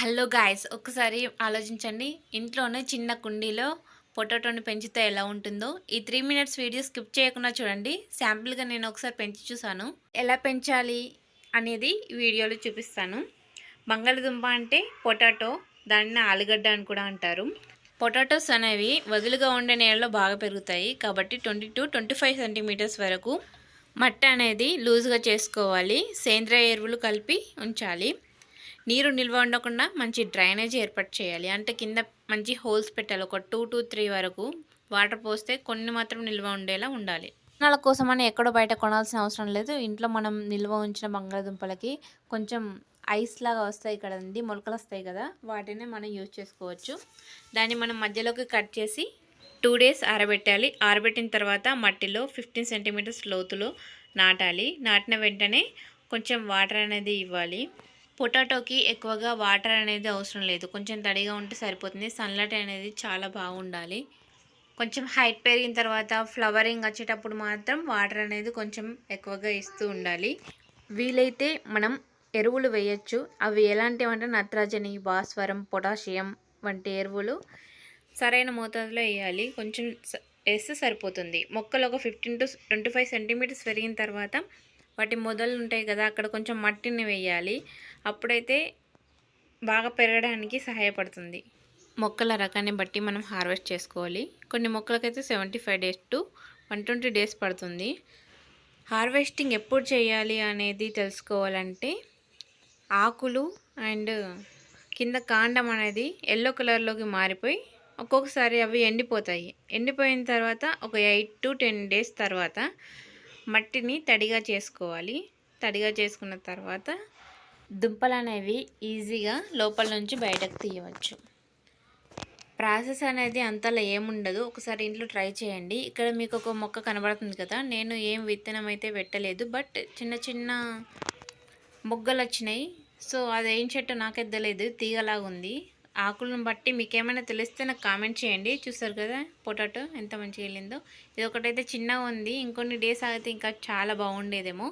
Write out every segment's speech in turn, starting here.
Hello guys ఒకసారి ఆలోచించండి. ఇంట్లోనే చిన్న కుండీలో పొటాటోని పెంచితే ఎలా ఉంటుందో ఈ త్రీ మినిట్స్ వీడియో స్కిప్ చేయకుండా చూడండి. శాంపుల్గా నేను ఒకసారి పెంచి చూసాను ఎలా పెంచాలి అనేది వీడియోలో చూపిస్తాను. బంగాళదుంప అంటే పొటాటో దానిని ఆలుగడ్డ అని కూడా అంటారు. పొటాటోస్ అనేవి వదులుగా ఉండే నేలలో బాగా పెరుగుతాయి. కాబట్టి twenty to twenty five centimetres వరకు మట్టి అనేది లూజ్గా చేసుకోవాలి. సేంద్రియ ఎరువులు కలిపి ఉంచాలి. నీరు నిల్వ ఉండకుండా మంచి డ్రైనేజ్ ఏర్పాటు చేయాలి. అంటే కింద మంచి హోల్స్ పెట్టాలి. ఒక టూ టు త్రీ వరకు వాటర్ పోస్తే కొన్ని మాత్రం నిల్వ ఉండేలా ఉండాలి. విత్తనాల అని ఎక్కడో బయట కొనాల్సిన అవసరం లేదు. ఇంట్లో మనం నిల్వ ఉంచిన బంగాళదుంపలకి కొంచెం ఐస్ లాగా వస్తాయి కదండి మొలకలు వస్తాయి కదా వాటిని మనం యూజ్ చేసుకోవచ్చు. దాన్ని మనం మధ్యలోకి కట్ చేసి టూ డేస్ ఆరబెట్టాలి. ఆరబెట్టిన తర్వాత మట్టిలో ఫిఫ్టీన్ సెంటీమీటర్స్ లోతులో నాటాలి. నాటిన వెంటనే కొంచెం వాటర్ అనేది ఇవ్వాలి. పొటాటోకి ఎక్కువగా వాటర్ అనేది అవసరం లేదు. కొంచెం తడిగా ఉంటే సరిపోతుంది. సన్లైట్ అనేది చాలా బాగుండాలి. కొంచెం హైట్ పెరిగిన తర్వాత ఫ్లవరింగ్ వచ్చేటప్పుడు మాత్రం వాటర్ అనేది కొంచెం ఎక్కువగా ఇస్తూ ఉండాలి. వీలైతే మనం ఎరువులు వేయచ్చు. అవి ఎలాంటివి అంటే నత్రజని భాస్వరం పొటాషియం వంటి ఎరువులు సరైన మోతాదులో వేయాలి. కొంచెం వేస్తే సరిపోతుంది. మొక్కలు ఒక fifteen to twenty five centimetres పెరిగిన తర్వాత వాటి మొదలు ఉంటాయి కదా అక్కడ కొంచెం మట్టిని వేయాలి. అప్పుడైతే బాగా పెరగడానికి సహాయపడుతుంది. మొక్కల రకాన్ని బట్టి మనం హార్వెస్ట్ చేసుకోవాలి. కొన్ని మొక్కలకైతే seventy five days to one twenty days పడుతుంది. హార్వెస్టింగ్ ఎప్పుడు చేయాలి అనేది తెలుసుకోవాలంటే ఆకులు అండ్ కింద కాండం అనేది ఎల్లో కలర్లోకి మారిపోయి ఒక్కొక్కసారి అవి ఎండిపోతాయి. ఎండిపోయిన తర్వాత ఒక ఎయిట్ టు టెన్ డేస్ తర్వాత మట్టిని తడిగా చేసుకోవాలి. తడిగా చేసుకున్న తర్వాత దుంపలు అనేవి ఈజీగా లోపల నుంచి బయటకు తీయవచ్చు. ప్రాసెస్ అనేది అంతలా ఏముండదు. ఒకసారి ఇంట్లో ట్రై చేయండి. ఇక్కడ మీకు ఒక మొక్క కనబడుతుంది కదా. నేను ఏం విత్తనం అయితే పెట్టలేదు. బట్ చిన్న చిన్న మొగ్గలు వచ్చినాయి. సో అదేం చెట్టు నాకు తెలియదు తీగలాగా ఉంది ఆకులను బట్టి మీకు ఏమైనా తెలిస్తే నాకు కామెంట్ చేయండి. చూస్తారు కదా పొటాటో ఎంత మంచిగా వెళ్ళిందో. ఇది ఒకటైతే చిన్నగా ఉంది. ఇంకొన్ని డేస్ ఆగితే ఇంకా చాలా బాగుండేదేమో.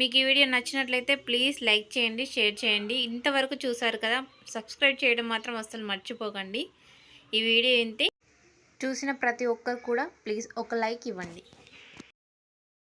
మీకు ఈ వీడియో నచ్చినట్లయితే ప్లీజ్ లైక్ చేయండి షేర్ చేయండి. ఇంతవరకు చూసారు కదా సబ్స్క్రైబ్ చేయడం మాత్రం అసలు మర్చిపోకండి. ఈ వీడియో ఏంటి? చూసిన ప్రతి ఒక్కరు కూడా ప్లీజ్ ఒక లైక్ ఇవ్వండి.